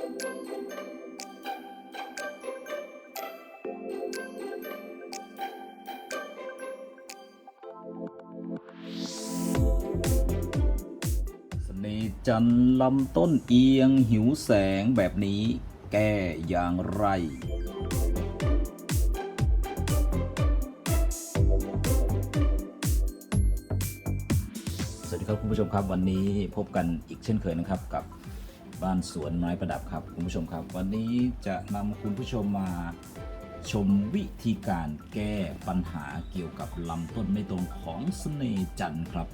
เสน่ห์จันลำต้นเอียงหิวแสงแบบนี้แก้อย่างไร สวัสดีครับคุณผู้ชมครับวันนี้พบกันอีกเช่นเคยนะครับกับ บ้านสวนไม้ประดับครับคุณผู้ชมครับ วันนี้จะนำคุณผู้ชมมาชมวิธีการแก้ปัญหาเกี่ยวกับลำต้นไม่ตรงของเสน่จันทร์ครับ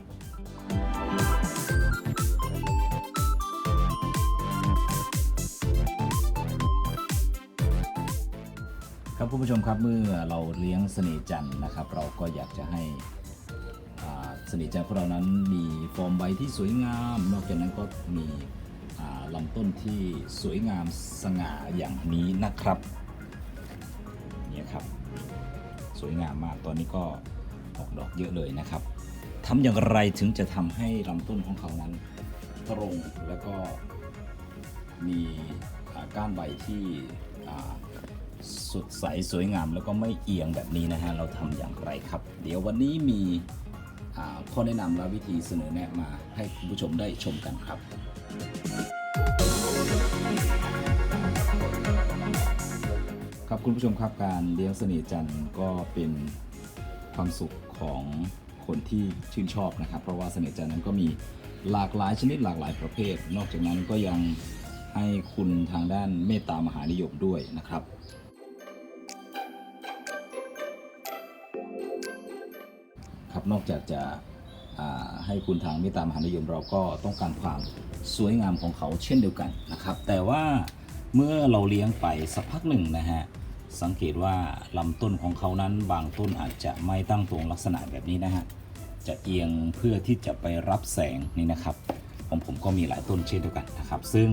ครับคุณผู้ชมครับเมื่อเราเลี้ยงเสน่จันทร์นะครับ เราก็อยากจะให้อ่าเสน่จันทร์ของเรานั้นมีฟอร์มใบที่สวยงาม นอกจากนั้นก็มี ลำต้นที่สวยงามสง่าอย่างนี้นะครับนี่ครับ สวยงามมากตอนนี้ก็ออกดอกเยอะเลยนะครับทำอย่างไรถึงจะทำให้ลำต้นของเขานั้นตรงแล้วก็มีก้านใบที่สดใสสวยงามแล้วก็ไม่เอียงแบบนี้นะฮะเราทำอย่างไรครับ เดี๋ยววันนี้มีข้อแนะนำและวิธีเสนอแนะมาให้คุณผู้ชมได้ชมกันครับ คุณผู้ชมครับการเลี้ยงเสน่ห์จันทร์ก็เป็นความสุขของคนที่ชื่นชอบนะครับ เพราะว่าเสน่ห์จันทร์นั้นก็มีหลากหลายชนิดหลากหลายประเภท นอกจากนั้นก็ยังให้คุณทางด้านเมตตามหานิยมด้วยนะครับ ครับนอกจากจะให้คุณทางเมตตามหานิยมเราก็ต้องการความสวยงามของเขาเช่นเดียวกันนะครับ แต่ว่าเมื่อเราเลี้ยงไปสักพักหนึ่งนะฮะ สังเกตว่าลำต้นของเขานั้นบางต้นอาจจะไม่ตั้งตรงลักษณะแบบนี้นะฮะ จะเอียงเพื่อที่จะไปรับแสงนี่นะครับของผมก็มีหลายต้นเช่นเดียวกันนะครับ ซึ่ง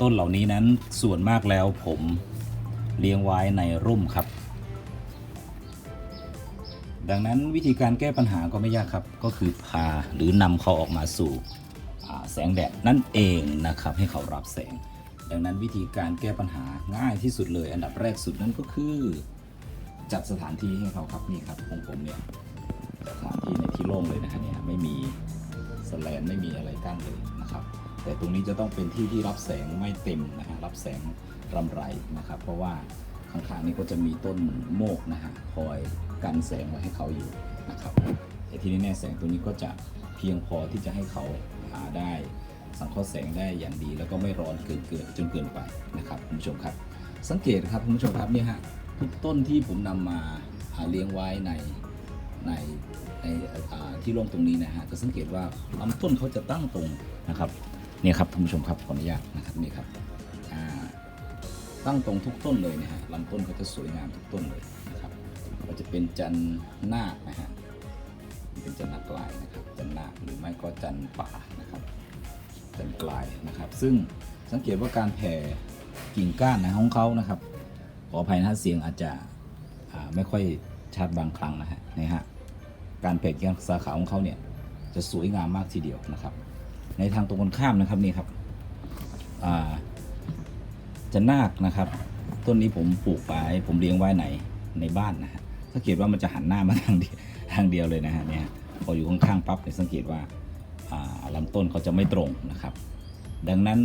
ต้นเหล่านี้นั้นส่วนมากแล้วผมเลี้ยงไว้ในร่มครับ ดังนั้นวิธีการแก้ปัญหาก็ไม่ยากครับ ก็คือพาหรือนำเขาออกมาสู่แสงแดดนั่นเองนะครับให้เขารับแสง ดังนั้นวิธีการแก้ปัญหาง่ายที่สุดเลย อันดับแรกสุดนั่นก็คือ จัดสถานที่ให้เขาครับนี่ครับของผมเนี่ยสถานที่ในที่โล่งเลยนะฮะเนี่ยไม่มีสแลนไม่มีอะไรกั้นเลยนะครับ แต่ตรงนี้จะต้องเป็นที่ที่รับแสงไม่เต็มนะฮะรับแสงรำไรนะครับ เพราะว่าข้างๆนี้ก็จะมีต้นโมกนะฮะคอยกันแสงไว้ให้เขาอยู่นะครับแต่ที่แน่แสงตัวนี้ก็จะเพียงพอที่จะให้เขาหาได้ สังเคราะห์แสงได้อย่างดี แล้วก็ไม่ร้อนเกินเกินจนเกินไปนะครับคุณผู้ชมครับ สังเกตครับคุณผู้ชมครับเนี่ยฮะทุกต้นที่ผมนำมาอ่าเลี้ยงไว้ในในในที่ร่มตรงนี้นะฮะจะสังเกตว่าลำต้นเขาจะตั้งตรงนะครับเนี่ยครับคุณผู้ชมครับขออนุญาตนะครับนี่ครับตั้งตรงทุกต้นเลยนะฮะลำต้นเขาจะสวยงามทุกต้นเลยนะครับก็จะเป็นจันนาคนะฮะเป็นจันนาคลายนะครับจันนาคหรือไม่ก็จันป่า นะครับจันกลายนะครับ ซึ่งสังเกตว่าการแผ่กิ่งก้านนะของเขานะครับ ขออภัยนะเสียงอาจจะไม่ค่อยชัดบางครั้งนะฮะนะฮะการแผ่กิ่งสาขาของเขาเนี่ยจะสวยงามมากทีเดียวนะครับ ในทางตรงกันข้ามนะครับนี่ครับจะนาคนะครับ ต้นนี้ผมปลูกไว้ผมเลี้ยงไว้ไหนในบ้านนะฮะสังเกตว่ามันจะหันหน้ามาทางเดียวทางเดียวเลยนะฮะเนี่ยพออยู่ข้างๆปั๊บเนี่ยสังเกตว่า ลำต้นเขาจะไม่ตรงนะครับ ดังนั้น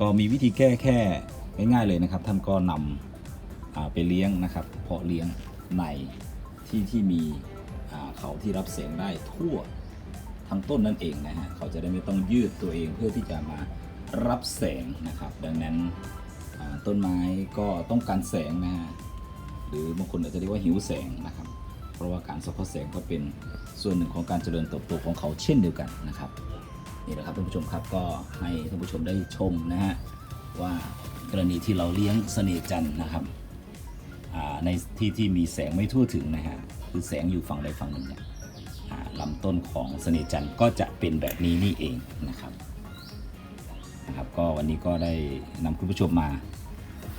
ก็มีวิธีแก้แค่ง่ายๆเลยนะครับ ท่านก็นำไปเลี้ยงนะครับ เพาะเลี้ยงในที่ที่มีเขาที่รับแสงได้ทั่วทั้งต้นนั่นเองนะฮะเขาจะได้ไม่ต้องยืดตัวเองเพื่อที่จะมารับแสงนะครับ ดังนั้นต้นไม้ก็ต้องการแสงนะฮะหรือบางคนอาจจะเรียกว่าหิวแสงนะครับ เพราะว่าการสังเคราะแสงก็เป็นส่วนหนึ่งของการเจริญเติบโตของเขาเช่นเดียวกันนะครับ นี่แหละครับท่านผู้ชมครับก็ให้ท่านผู้ชมได้ชมนะฮะว่ากรณีที่เราเลี้ยงเสน่จันนะครับในที่ที่มีแสงไม่ทั่วถึงนะฮะคือแสงอยู่ฝั่งใดฝั่งหนึ่งเนี่ยลำต้นของเสน่จันก็จะเป็นแบบนี้นี่เองนะครับนะครับ ก็วันนี้ก็ได้นำคุณผู้ชมมา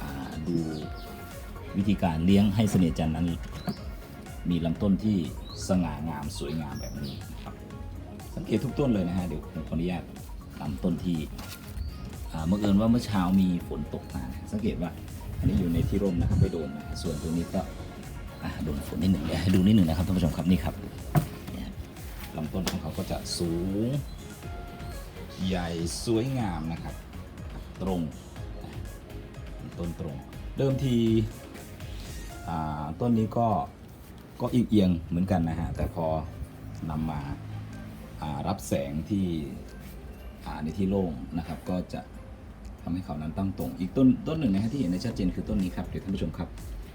าดูวิธีการเลี้ยงให้เสน่จันนั้น มีลำต้นที่สง่างามสวยงามแบบนี้นะครับ สังเกตทุกต้นเลยนะฮะเดี๋ยวผมขออนุญาตลำต้นที่เมื่อเอิญว่าเมื่อเช้ามีฝนตกมาสังเกตว่าอันนี้อยู่ในที่ร่มนะครับไม่โดนนะส่วนตัวนี้ก็โดนฝนนิดหนึ่งเดี๋ยวให้ดูนิดหนึ่งนะครับท่านผู้ชมครับนี่ครับลำต้นของเขาก็จะสูง ใหญ่สวยงามนะครับ ตรงต้นตรง เดิมทีต้นนี้ก็ก็เอียงๆเหมือนกันนะฮะแต่พอนำมา รับแสงที่ในที่โล่งนะครับ ก็จะทำให้เขานั้นตั้งตรง อีกต้นต้นหนึ่งนะฮะที่เห็นในชัดเจนคือต้นนี้ครับเดี๋ยวท่านผู้ชมครับ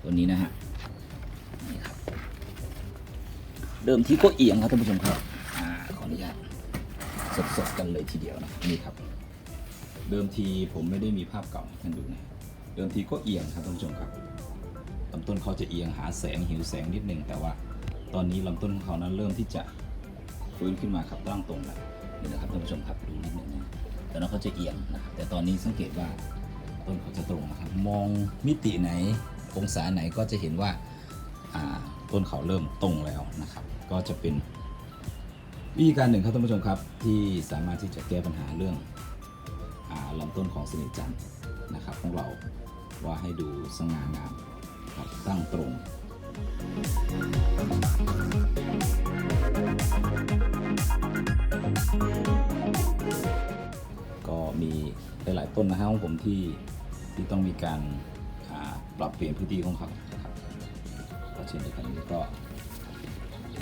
ต้นนี้นะฮะนี่ครับเดิมทีก็เอียงครับท่านผู้ชมครับอ่าขออนุญาตสดๆกันเลยทีเดียวนะนี่ครับ เดิมทีผมไม่ได้มีภาพเก่าให้ท่านดูนะเดิมทีก็เอียงครับท่านผู้ชมครับลำต้นเขาจะเอียงหาแสงหิวแสงนิดนึงแต่ว่า ตอนนี้ลำต้นของเขานั้นเริ่มที่จะ ฟื้นขึ้นมาครับตั้งตรงแล้วนี่นะครับท่านผู้ชมครับดูนิดนึงนะแต่นั้นเขาจะเอียงนะครับแต่ตอนนี้สังเกตว่าต้นเขาจะตรงนะครับมองมิติไหนองศาไหนก็จะเห็นว่าต้นเขาเริ่มตรงแล้วนะครับ ก็จะเป็นวิธีการหนึ่งครับท่านผู้ชมครับ ที่สามารถที่จะแก้ปัญหาเรื่องอลำต้นของสนิทจันทร์นะครับของเราว่าให้ดูสง่างามครับตั้งตรง ก็มีหลาย ๆ ต้นนะครับของผมที่ที่ต้องมีการปรับเปลี่ยนพื้นที่ของเขาครับก็เช่นเดียวกันนี้ก็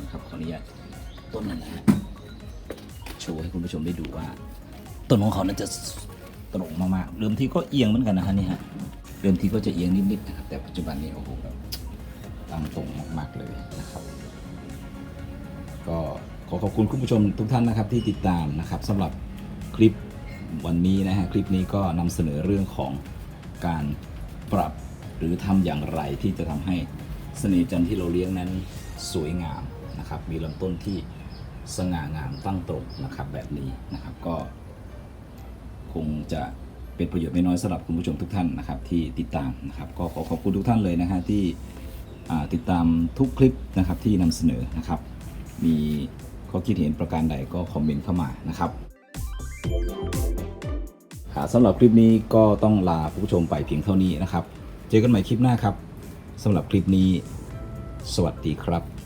นะครับขออนุญาตต้นหนึงนะฮะโชว์ให้คุณผู้ชมได้ดูว่า ต้นของเขานั้นจะตรงมากๆเดิมทีก็เอียงเหมือนกันนะฮะนี่ฮะเดิมทีก็จะเอียงนิดๆนะครับแต่ปัจจุบันนี้โอ้โหแบบ ตั้งตรงมากๆเลยนะครับ ก็ขอขอบคุณคุณผู้ชมทุกท่านนะครับที่ติดตามนะครับสำหรับคลิปวันนี้นะฮะคลิปนี้ก็นำเสนอเรื่องของการปรับหรือทำอย่างไรที่จะทำให้เสน่ห์จันทร์ที่เราเลี้ยงนั้นสวยงามนะครับมีลำต้นที่สง่างามตั้งตรงนะครับแบบนี้นะครับก็ คงจะเป็นประโยชน์ไม่น้อยสำหรับคุณผู้ชมทุกท่านนะครับที่ติดตามนะครับก็ขอขอบคุณทุกท่านเลยนะฮะที่ ติดตามทุกคลิปนะครับที่นำเสนอนะครับ มีข้อคิดเห็นประการใดก็คอมเมนต์เข้ามานะครับสำหรับคลิปนี้ก็ต้องลาผู้ชมไปเพียงเท่านี้นะครับ เจอกันใหม่คลิปหน้าครับสำหรับคลิปนี้ สวัสดีครับ